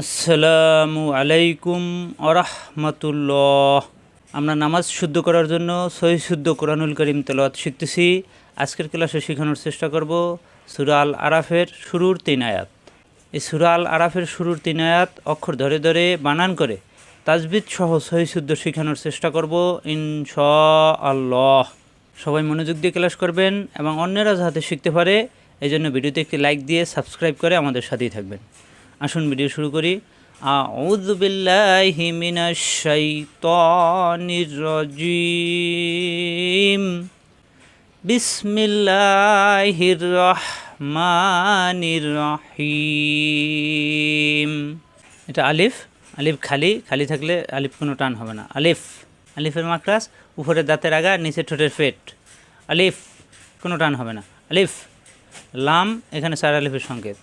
আসসালামু আলাইকুম আরহামতুল্লাহ। আমরা নামাজ শুদ্ধ করার জন্য সহি শুদ্ধ কোরআনুল করিম তেলাওয়াত শিখতেছি। আজকের ক্লাসে শেখানোর চেষ্টা করব সুরা আল আরাফের শুরুর তিন আয়াত। এই সুরা আল আরাফের শুরুর তিন আয়াত অক্ষর ধরে ধরে বানান করে তাজবিদ সহ সহি শুদ্ধ শেখানোর চেষ্টা করব ইনশা আল্লাহ সবাই মনোযোগ দিয়ে ক্লাস করবেন এবং অন্যরা যাতে শিখতে পারে এই জন্য ভিডিওতে একটি লাইক দিয়ে সাবস্ক্রাইব করে আমাদের সাথেই থাকবেন। আসুন ভিডিও শুরু করি। রহমানির রহিম। এটা আলিফ আলিফ খালি খালি থাকলে আলিফ কোনো টান হবে না। আলিফ, আলিফের মাকড়াস উপরে দাঁতের আগা নিচে ঠোঁটের ফেট। আলিফ, কোনো টান হবে না। আলিফ, লাম, এখানে সার আলিফের সংকেত।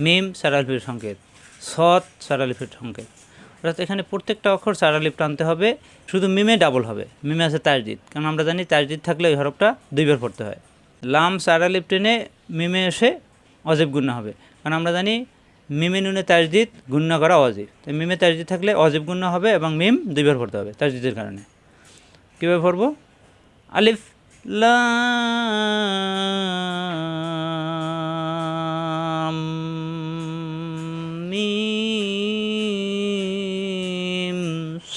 মিম চার আলিফের সংকেত। সৎ চার আলিফের সংকেত। অর্থাৎ এখানে প্রত্যেকটা অক্ষর আলিফ টানতে হবে, শুধু মিমে ডাবল হবে। মিমে আছে তাজদিদ। কারণ আমরা জানি তাজদিদ থাকলে ওই হরফটা দুইবার পড়তে হয়। লাম আলিফ টেনে মিমে এসে অজীব গুণ্য হবে। কারণ আমরা জানি মিমে নুনে তাজদিদ গুণ্য করা অজীব। তো মিমে তাজদিদ থাকলে অজীব গুণ্য হবে এবং মিম দুইবার পড়তে হবে তাজদিদের কারণে। কীভাবে পড়ব? আলিফ লাম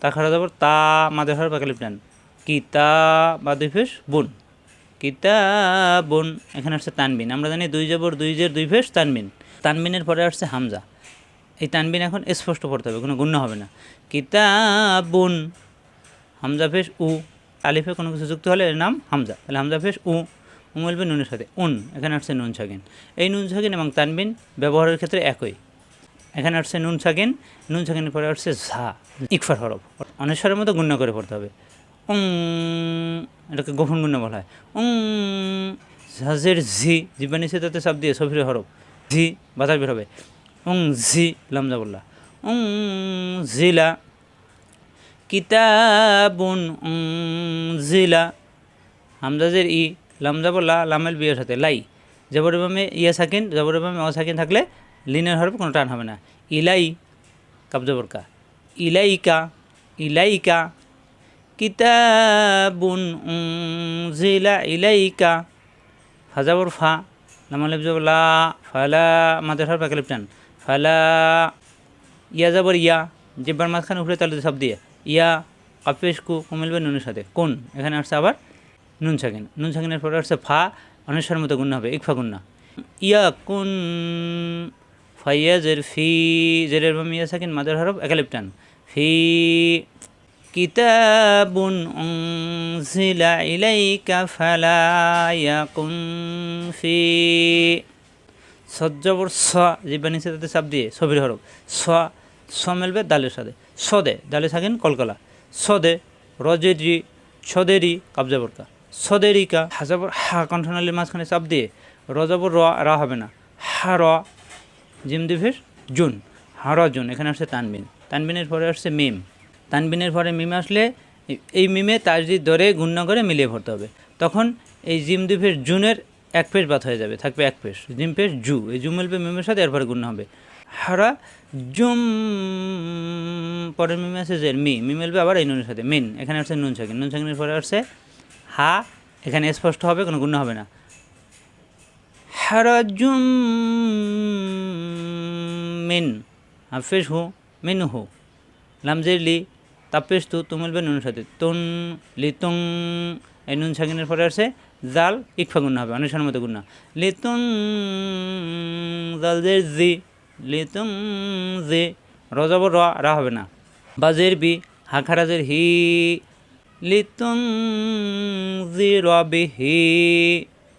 তা খাড়া যাবর তা মাঝে হার বাকালিপ টান কিতা বা দুই ফেস, বোন। কিতা বোন, এখানে আসছে তানবিন। আমরা জানি দুই জবর, দুই জের, দুই ফেস, তানবিন। তানবিনের পরে আসছে হামজা। এই তানবিন এখন স্পষ্ট পড়তে হবে, কোনো গুণ্য হবে না। কিতা বোন, হামজা ফেস, উ। আলিফে কোনো কিছু যুক্ত হলে এর নাম হামজা। তাহলে হামজা ফেস, উ। উ মিলবে নুনের সাথে। উন, এখানে আসছে নুন সাকিন এই নুন সাকিন এবং তানবিন ব্যবহারের ক্ষেত্রে একই। এখানে আসছে নুন সাকিন নুন সাকিনের পরে আসছে ঝা, ইকফার হরফ। অনেশ্বরের মতো গুণ্য করে পড়তে হবে। উং এটাকে গোপন গুণ্য বলা হয়। উং ঝাজের ঝি নিচে তাতে চাপ দিয়ে সফিরে হরফ। ঝি বাতাস বের হবে। উং ঝি লামজা বললা। উং জিলা কিতাবুন উং জিলা হামজাজের ই লামজা বললা লামেল বিয়ের সাথে, লাই। জবরবামে ইয়া সাকিন জবরবামে সাকিন থাকলে লিনের হরফ কোনো টান হবে না। ইলাই কাবজবরকা ইলাইকা ইলাইকা, কিতাবুন উনজিলা ইলাইকা। ফাজাবর ফা লামালিপ যাব লা, ফালা, মাদের হর পাকালিপ টান। ফালা, ইয়া যাবর ইয়া, জিব্বার মাঝখানে উপরে তালে সব দিয়ে। ইয়া কাপেশ কু কুমিলবে নুনের সাথে। কোন? এখানে আসছে আবার নুন সাকিন। নুন সাকিনের পরে আসছে ফা অনেশ্বর মতো গুণ হবে, ইকফা গুন্না ইয়া কুন ফাইয়া জের ফি, জেরের বা মিয়া সাকিন মাদার হরফ একালিপ্টান। ফি কিতাবুন উনজিলা ইলাইকা ফালা ইয়াকুন ফি। সজ্জবর স জিব্বানি তাতে চাপ দিয়ে ছবির হরফ। স স মেলবে দালের সাথে। সদে, দালে থাকেন কলকলা। সদে, রজেরি সদেরি কাবজাবরকা সদেরিকা হাজাবর হা কণ্ঠনালীর মাঝখানে চাপ দিয়ে রজাবর র হবে না। হা, র জিম দিভের জুন হার জুন, এখানে আসছে তানবিন। তানবিনের পরে আসছে মিম। তানবিনের পরে মিম আসলে এই- মিমে তাজদিদ ধরে গুণ্য করে মিলিয়ে ভরতে হবে। তখন এই জিম দ্বীপের জুনের এক পেশ বাদ হয়ে যাবে, থাকবে এক পেশ। জিম পেশ জু। এই জু মিলবে মিমের সাথে, এরপরে গুণ্য হবে। হারা জুম পরের মিমে আছে জের মি। মি মিলবে আবার এই নুনের সাথে। মিন, এখানে আসছে নুন সাকিন নুন সাকিনের পরে আসছে হা। এখানে স্পষ্ট হবে, কোনো গুণ্য হবে না। হারাজুম মিন হাফেজ হু মিন হু লামজের লি তাপেশ তু তুমলবে নুনের সাথে। তুন লিতুং এই নুন সাকিনের পরে আসে, জাল, ইকফা গুণ হবে, অনেক মতো গুণ লিতুং জালজের জি লিতুং জে রজবর র, রা হবে না। বাজের বি হাখারাজের হি লিতুং জি, র বি হি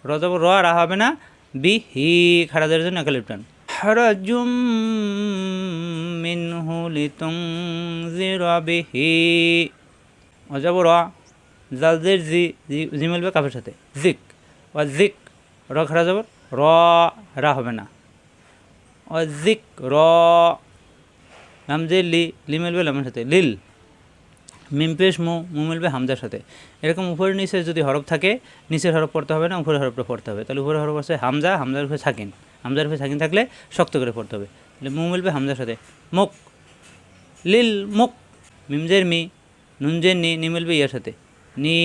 রজবর র, রা হবে না। বি হি খারাজের জন্য একালিপ্টান। হারাজুম মিন লিতুনজির বিহি। অজাব র জালজের জি, জি- মিলবে কাফের সাথে। জিক ও জিক, র খারা যাব র, রা হবে না। ও জিক, র লামজের লি লি মিলবে লামের সাথে। লিল। মিম পেশ মু মু মিলবে হামজার সাথে। এরকম উপরে নিচে যদি হরফ থাকে নিচের হরফ পড়তে হবে না উপরের হরফটা পড়তে হবে। তাহলে উপরের হরফ আছে হামজা, হামজার উপরে সাকিন। হামজার উপরে সাকিন থাকলে শক্ত করে পড়তে হবে। তাহলে মু মিলবে হামজার সাথে। মুখ লিল মুখ মিমজের মি, নুনজের নি নি মিলবে ইয়ার সাথে। নি,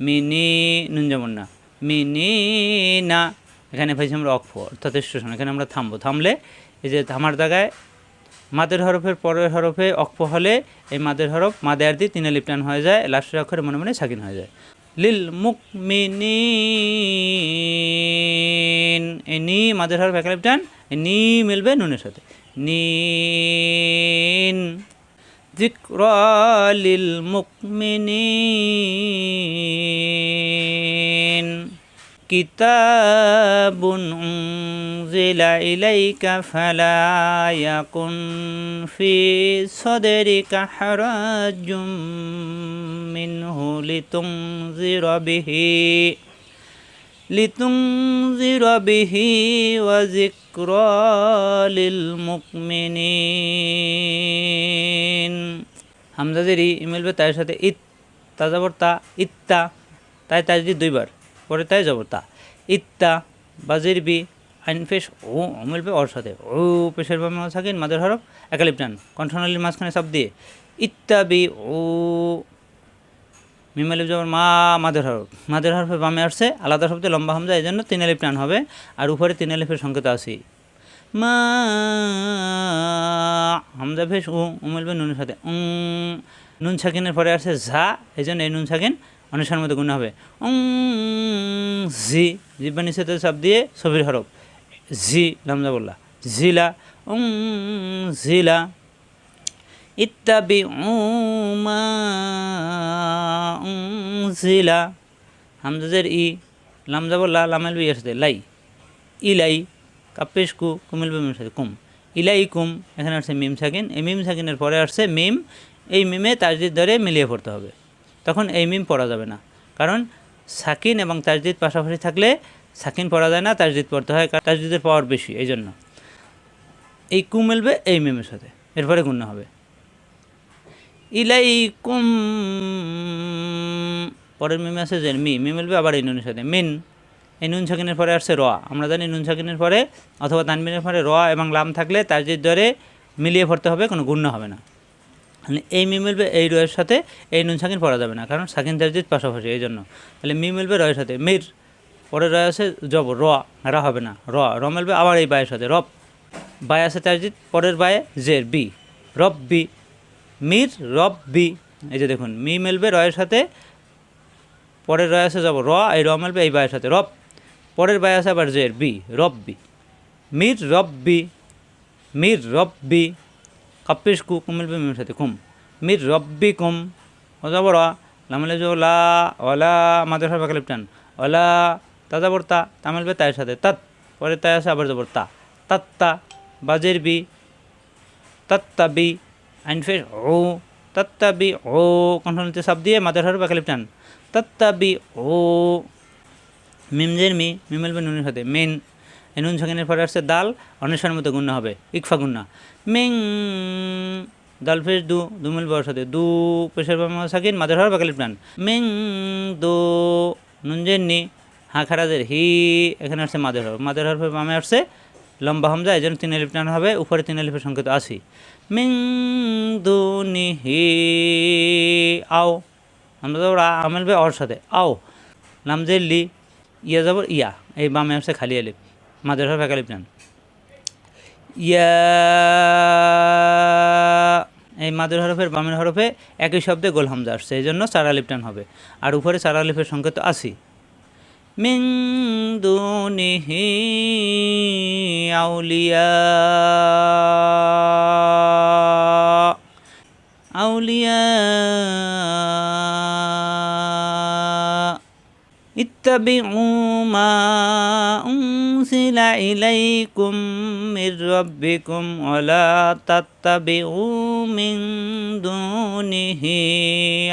মি, নি, নুন যেমন না। মি, নি, না। এখানে পাইছি আমরা অক্ষ, অর্থাৎ স্টেশন। এখানে আমরা থামবো। থামলে এই যে থামার জায়গায় মাদের হরফের পরের হরফে অক্প হলে এই মাদের হরফ মাদে আর দিয়ে তিনে লিপ্টান হয়ে যায় লাস্টের অক্ষরে মনে মনে সাকিন হয়ে যায়। লিল মুকমিনিন এই নি মাদের হরফ এক লিপ্টান টান নি মিলবে নুনের সাথে। নি নিন মুখ মিনি كتاب أنزل إليك فلا يكن في صدرك حرج منه لتنذر به لتنذر به وذكرى للمؤمنين হামজাদের ই মিলবে তার সাথে ইত তা যাবর তা ইত্তা তাই তাই যদি দুইবার পরে তাই যাবর তা। ইত্তা বাজির বি আইন পেশ ও ও মিলবে ওর সাথে ও পেশের বামে থাকেন মাদের হরফ, একালিপ টান কণ্ঠনালীর মাঝখানে সব দিয়ে। ইত্তা বি ও মিম আলিফ যেমন মা, মাদের হরফ। মাদের হরফে বামে আসছে, আলাদা শব্দে লম্বা হামজা, এই জন্য তিন টান হবে। আর উপরে তিন আলিফের সংকেত আসি মা, হামজা ভেস উ উ মিলবে নুনের সাথে নুন ছাকিনের পরে আসছে ঝা, এই জন্য এই নুন ছাকিন অনুসার মতো গুণ হবে। জি জিব্বানি সাথে সব দিয়ে সবির হরফ। জি লামজা বললা জিলা, উম, জিলা। ইত্যাবি উমা, জিলা। হামজাদের ই লামজা বললা লামেল বিয়ের সাথে লাই। ইলাই কাপেশ কুমিল বিমের সাথে কুম। ইলাই কুম এখানে আসছে মিম সাকিন। এই মিম সাকিনের পরে আসছে মিম। এই মিমে তাজদির ধরে মিলিয়ে পড়তে হবে। তখন এই মিম পড়া যাবে না। কারণ সাকিন এবং তাজদিদ পাশাপাশি থাকলে সাকিন পড়া যায় না, তাজদিদ পড়তে হয়, কারণ তাজদিদের পাওয়ার বেশি, এই জন্য। এই কু মিলবে এই মিমের সাথে, এরপরে গুণ হবে। ইলাইকুম। পরের মিমে আছে যে মি মি মিলবে আবার এই নুনের সাথে। মিন, এই নুন সাকিনের পরে আসছে র। আমরা জানি নুন ছাকিনের পরে অথবা তানবিনের পরে র এবং লাম থাকলে যে দরে মিলিয়ে পড়তে হবে, কোনো গুণ্য হবে না। এই মি মিলবে এই রয়ের সাথে, এই নুন সাকিন পড়া যাবে না, কারণ সাকিন তারজিদ পাশাপাশি, এই জন্য। তাহলে মি মিলবে রয়ের সাথে, মির। পরে রয় আছে জব, র, রা হবে না, র র মিলবে আবার এই বায়ের সাথে, রব। বায় আছে তারজিদ পরের বায়ে জের, বি। রব, বি। মির, রব, বি। এই যে দেখুন, মি মিলবে রয়ের সাথে, পরের রয় আছে যাব র, এই র মিলবে এই বায়ের সাথে, রব। পরের বায় আছে আবার জের, বি, রব, বি। মির, রব, বি। মির, রব, বি। কাপিস কু কুম মিলবে সাথে কুম মির রব্বি কুম ও যাব র লামিলে যে লা ওলা আমাদের সব লিপটান। ওলা তা যাবর তা তা মিলবে তাইয়ের সাথে। তাত, পরে তাই আছে আবার যাবর তা তাত্তা, বাজের বি। তাত্তাবি আইন ফের ও। তাত্তা বি ও, কণ্ঠনীতে সাপ দিয়ে মাদের হরফ একালিপ টান তাত্তাবি ও। মিমজের মি, মিমেলবে নুনের সাথে। মেন নুন ছাকিনের পরে আসছে দাল অনেশ্বরের মতো গুণ্য হবে। ইকফা গুণ্য মিং। দাল ফেস দু দুমিল ওর সাথে। দু পেশার সাকিন, মাদের হরফ একালিপ টান মিং দু নুনজের নি হা খারাজের হি, এখানে আসছে মাদের হরফ মাদের হরফের বামে আসছে লম্বা হামজা, এই জন্য তিন আলিফ টান হবে, উপরে তিন আলিফের সংকেত আসি মিং দু নি হি, আও। আমরা তো আমেলবে অর সাথে। আও। নামজে লি, ইয়া যাব ইয়া। এই বামে আসছে খালি আলিফ মাদ্রাসার ফ্যাকালিপ নেন। ইয়া এই মাদুর হরফের বামের হরফে একই শব্দে গোল হামজা আসছে, এই জন্য সারা লিপটান হবে। আর উপরে সারা লিফের সংকেত আসি মিং দুনিহি আউলিয়া। আউলিয়া। ইত্তাবিউ মা أنزل أنزل إليكم من ربكم ولا تتبعوا من دونه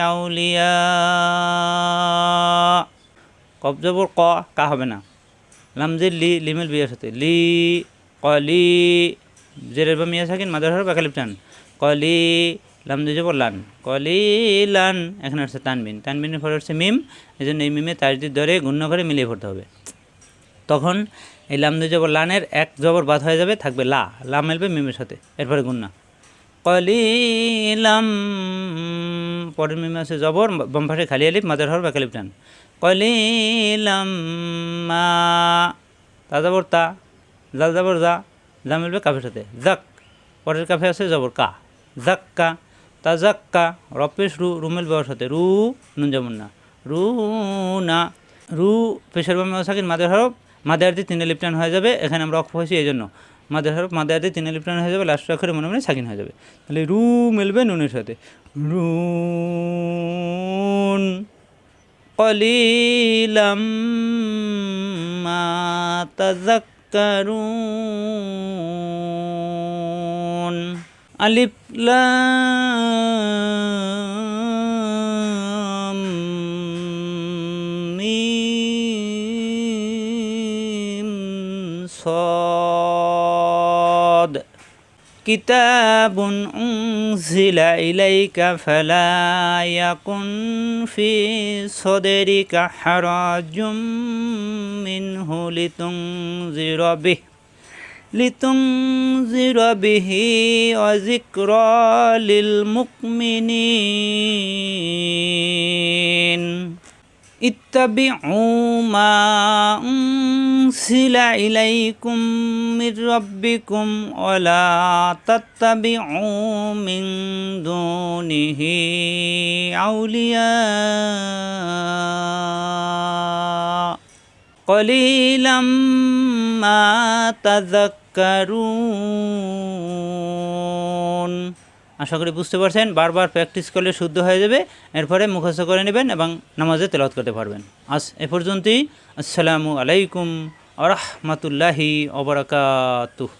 أولياء কবজবর ক কা হবে না লামজের লি লিমেল বিয়ের সাথে লি কলি জেরের বা মিয়া থাকেন মাদার হর বাকালিপ টান কলি লামজে যাব লান কলি লান এখানে হচ্ছে তানবিন তানবিনের পরে হচ্ছে মিম এই জন্য এই মিমে তাজদির ধরে গুণ্য করে মিলিয়ে পড়তে হবে তখন এই লাম দুই জবর লানের এক জবর বাদ হয়ে যাবে, থাকবে লা। লা মেলবে মিমের সাথে। এরপরে গুন্না। কলিলাম পরের মিমে আছে জবর, বাম খালি আলিপ মাদার হর বাকালিপ টান। কলিলাম মা, তা জবর তা জাল জবর যা যা মিলবে কাফের সাথে। জাক, পরের কাফে আছে জবর কা। জাক্কা তা জাক্কা রপেশ রু রুমেল বাবার সাথে। রু, নুন যেমন না। রু না, রু পেশার বামে সাকিন মাদের হরফ? মাদের দিয়ে তিনে লিপটান হয়ে যাবে, এখানে আমরা অক্ষ হয়েছি এই জন্য মাদার হরফ মাদের দিয়ে তিনে লিপটান হয়ে যাবে, লাস্ট অক্ষরে মনে মনে সাকিন হয়ে যাবে। তাহলে রু মিলবে নুনের সাথে। রুন কলিলাম মা তাযাক্কারুন আলিফ লাম صاد كتاب أنزل إليك فلا يكن في صدرك حرج منه لتنذر به لتنذر به وذكرى للمؤمنين اتبعوا ما أنزل إليكم من ربكم ولا تتبعوا من دونه أولياء. قليلا ما تذكرون. আশা করি বুঝতে পারছেন, বারবার প্র্যাকটিস করলে শুদ্ধ হয়ে যাবে, এরপরে মুখস্থ করে নেবেন এবং নামাজে তেলাওয়াত করতে পারবেন। আজ এ পর্যন্তই, আসসালামু আলাইকুম আরহামতুল্লাহি রহমতুল্লাহি অবরাকাতুহ